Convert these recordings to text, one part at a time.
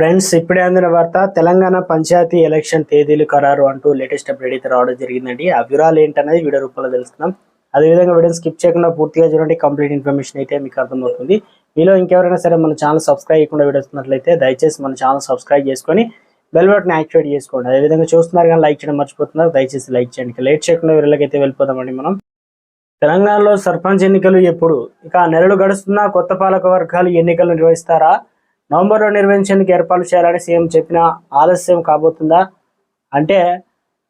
Friends ఇప్పుడే అందిన వార్త తెలంగాణ పంచాయతీ ఎలక్షన్ తేదీలు ఖరారు అంటూ లేటెస్ట్ అప్డేట్ అయితే రావడం జరిగిందండి. ఆ వివరాలు ఏంటనేది వీడియో రూపంలో తెలుసుకుందాం. అదేవిధంగా వీడియో స్కిప్ చేయకుండా పూర్తిగా చూడండి కంప్లీట్ ఇన్ఫర్మేషన్ అయితే మీకు అర్థమవుతుంది. మీలో ఇంకెవరైనా సరే మన ఛానల్ సబ్స్క్రైబ్ చేయకుండా వీడియోస్తున్నట్లయితే దయచేసి మన ఛానల్ సబ్స్క్రైబ్ చేసుకొని బెల్ బటన్ యాక్టివేట్ చేసుకోండి. అదేవిధంగా చూస్తున్నారు కానీ లైక్ చేయడం మర్చిపోతున్నారు దయచేసి లైక్ చేయండి. లేట్ చేయకుండా వీళ్ళకైతే వెళ్ళిపోదామండి మనం. తెలంగాణలో సర్పంచ్ ఎన్నికలు ఎప్పుడు? ఇక నెలలు గడుస్తున్నా కొత్త పాలక వర్గాలు ఎన్నికలు నిర్వహిస్తారా? నవంబర్లో నిర్వహించేందుకు ఏర్పాట్లు చేయాలని సీఎం చెప్పిన ఆలస్యం కాబోతుందా? అంటే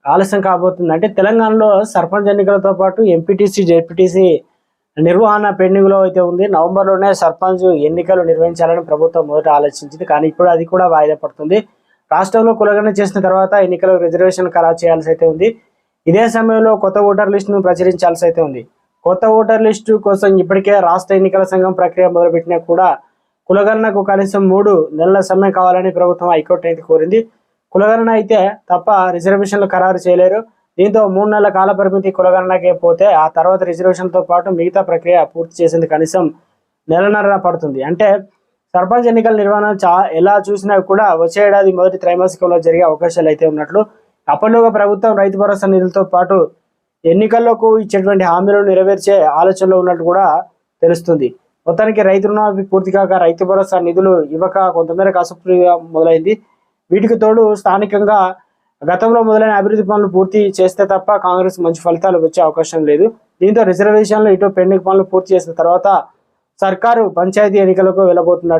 ఆలస్యం కాబోతుంది అంటే తెలంగాణలో సర్పంచ్ ఎన్నికలతో పాటు ఎంపీటీసీ జెడ్పీటీసీ నిర్వహణ పెండింగ్లో అయితే ఉంది. నవంబర్లోనే సర్పంచ్ ఎన్నికలు నిర్వహించాలని ప్రభుత్వం మొదట ఆలోచించింది. కానీ ఇప్పుడు అది కూడా వాయిదా పడుతుంది. రాష్ట్రంలో కులగణ చేసిన తర్వాత ఎన్నికల రిజర్వేషన్ ఖరారు చేయాల్సి అయితే ఉంది. ఇదే సమయంలో కొత్త ఓటర్ లిస్టును ప్రచురించాల్సి అయితే ఉంది. కొత్త ఓటర్ లిస్టు కోసం ఇప్పటికే రాష్ట్ర ఎన్నికల సంఘం ప్రక్రియ మొదలుపెట్టినా కూడా కులగణనకు కనీసం మూడు నెలల సమయం కావాలని ప్రభుత్వం హైకోర్టు అయితే కోరింది. కులగణన అయితే తప్ప రిజర్వేషన్లు ఖరారు చేయలేరు. దీంతో మూడు నెలల కాల పరిమితి కులగణనకే పోతే ఆ తర్వాత రిజర్వేషన్తో పాటు మిగతా ప్రక్రియ పూర్తి చేసింది కనీసం నెలన్నర పడుతుంది. అంటే సర్పంచ్ ఎన్నికల నిర్వహణ చా ఎలా చూసినా కూడా వచ్చే ఏడాది మొదటి త్రైమాసికంలో జరిగే అవకాశాలు అయితే ఉన్నట్లు. అప్పట్లోగా ప్రభుత్వం రైతు భరోసా నిధులతో పాటు ఎన్నికల్లోకి ఇచ్చేటువంటి హామీలను నెరవేర్చే ఆలోచనలో ఉన్నట్టు కూడా తెలుస్తుంది. మొత్తానికి రైతు రుణమాఫీ పూర్తి కాక రైతు భరోసా నిధులు ఇవ్వక కొంతమేరకు అసంతృప్తిగా మొదలైంది. వీటికి తోడు స్థానికంగా గతంలో మొదలైన అభివృద్ధి పనులు పూర్తి చేస్తే తప్ప కాంగ్రెస్ మంచి ఫలితాలు వచ్చే అవకాశం లేదు. దీంతో రిజర్వేషన్లు ఇటు పెండింగ్ పనులు పూర్తి చేసిన తర్వాత సర్కారు పంచాయతీ ఎన్నికలకు వెళ్ళబోతున్నట్టు